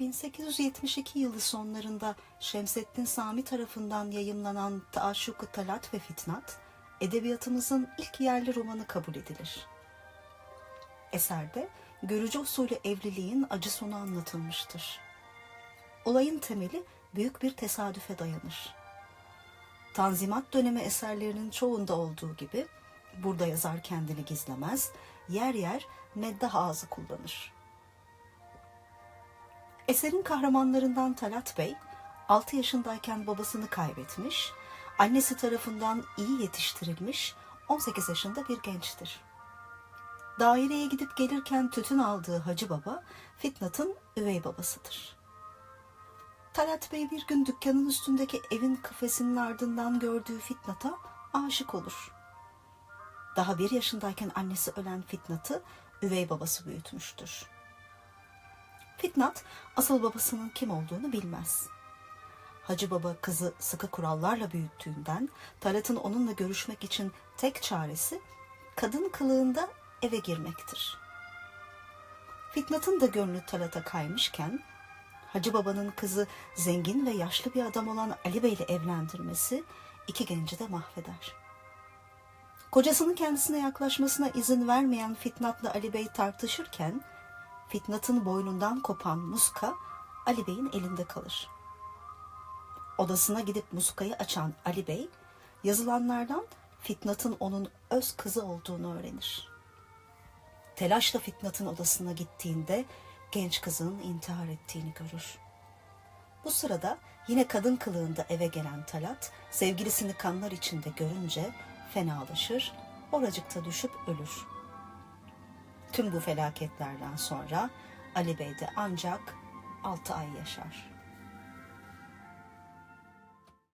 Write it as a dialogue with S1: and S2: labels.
S1: 1872 yılı sonlarında Şemsettin Sami tarafından yayımlanan Taaşşuk-ı Talat ve Fitnat, edebiyatımızın ilk yerli romanı kabul edilir. Eserde görücü usulü evliliğin acı sonu anlatılmıştır. Olayın temeli büyük bir tesadüfe dayanır. Tanzimat dönemi eserlerinin çoğunda olduğu gibi burada yazar kendini gizlemez, yer yer meddah ağzı kullanır. Eserin kahramanlarından Talat Bey, 6 yaşındayken babasını kaybetmiş, annesi tarafından iyi yetiştirilmiş 18 yaşında bir gençtir. Daireye gidip gelirken tütün aldığı Hacı Baba, Fitnat'ın üvey babasıdır. Talat Bey bir gün dükkanın üstündeki evin kafesinin ardından gördüğü Fitnat'a aşık olur. Daha bir yaşındayken annesi ölen Fitnat'ı üvey babası büyütmüştür. Fitnat asıl babasının kim olduğunu bilmez. Hacı Baba kızı sıkı kurallarla büyüttüğünden Talat'ın onunla görüşmek için tek çaresi kadın kılığında eve girmektir. Fitnat'ın da gönlü Talat'a kaymışken Hacı Baba'nın kızı zengin ve yaşlı bir adam olan Ali Bey ile evlendirmesi iki genci de mahveder. Kocasının kendisine yaklaşmasına izin vermeyen Fitnat'la Ali Bey tartışırken Fitnat'ın boynundan kopan muska Ali Bey'in elinde kalır. Odasına gidip muskayı açan Ali Bey yazılanlardan Fitnat'ın onun öz kızı olduğunu öğrenir. Telaşla Fitnat'ın odasına gittiğinde genç kızın intihar ettiğini görür. Bu sırada yine kadın kılığında eve gelen Talat sevgilisini kanlar içinde görünce fenalaşır, oracıkta düşüp ölür. Tüm bu felaketlerden sonra Ali Bey de ancak 6 ay yaşar.